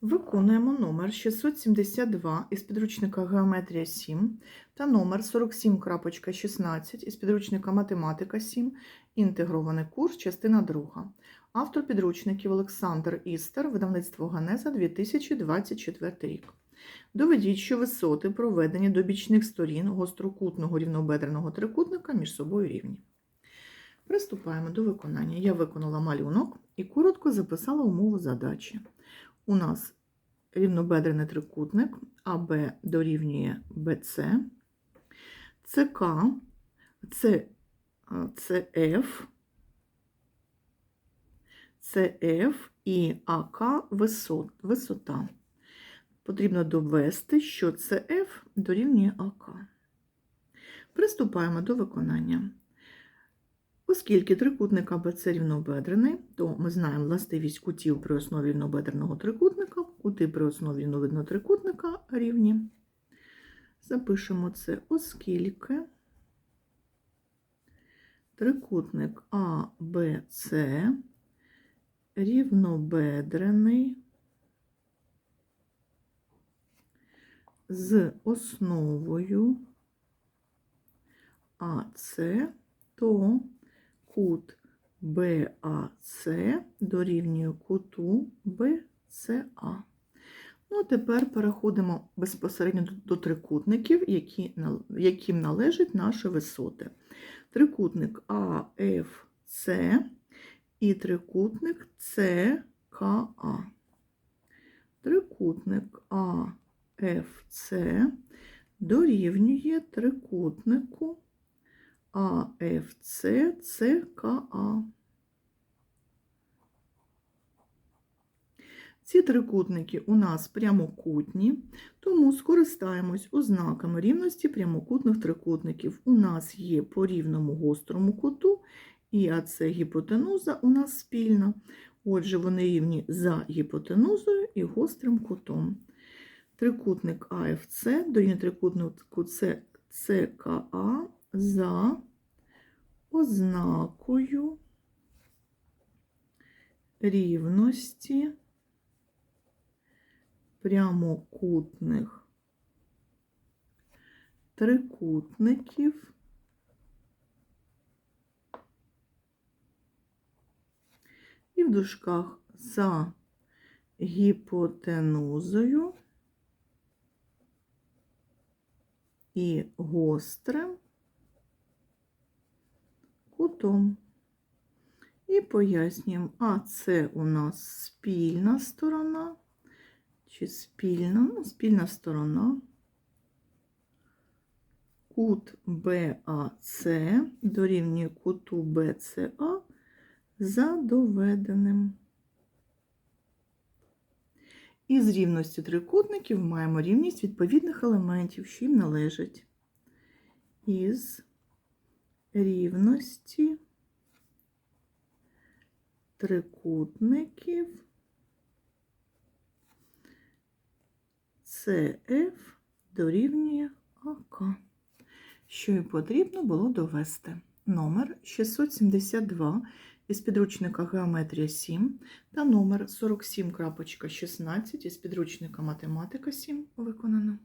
Виконуємо номер 672 із підручника Геометрія 7 та номер 47.16 із підручника Математика 7, інтегрований курс, частина 2. Автор підручників Олександр Істер, видавництво Ганеза 2024 рік. Доведіть, що висоти, проведені до бічних сторін гострокутного рівнобедреного трикутника між собою рівні. Приступаємо до виконання. Я виконала малюнок і коротко записала умову задачі. У нас рівнобедрений трикутник АБ дорівнює БЦ, ЦК, ЦФ, ЦФ і АК висот, висота. Потрібно довести, що ЦФ дорівнює АК. Приступаємо до виконання. Оскільки трикутник АБЦ рівнобедрений, то ми знаємо властивість кутів при основі рівнобедреного трикутника, кути при основі рівновидного трикутника рівні. Запишемо це, оскільки трикутник АБЦ рівнобедрений з основою АЦ, то кут БАЦ дорівнює куту БЦА. Ну, тепер переходимо безпосередньо до, трикутників, які, яким належать наші висоти. Трикутник АФЦ і трикутник ЦКА. Трикутник АФЦ дорівнює трикутнику АФЦ ЦКА. Ці трикутники у нас прямокутні, тому скористаємось ознаками рівності прямокутних трикутників. У нас є по рівному гострому куту, і АЦ гіпотенуза у нас спільна. Отже, вони рівні за гіпотенузою і гострим кутом. Трикутник АФЦ дорівнює трикутнику ЦКА за ознакою рівності прямокутних трикутників і в дужках за гіпотенузою і гострим кутом. І пояснюємо, а це у нас спільна сторона, чи спільна, ну, спільна сторона, кут БАЦ дорівнює куту БЦА за доведеним. Із рівності трикутників маємо рівність відповідних елементів, що їм належать. Із рівності трикутників CF дорівнює АК, що і потрібно було довести. Номер 672 із підручника Геометрія 7 та номер 47.16 із підручника Математика 7 виконано.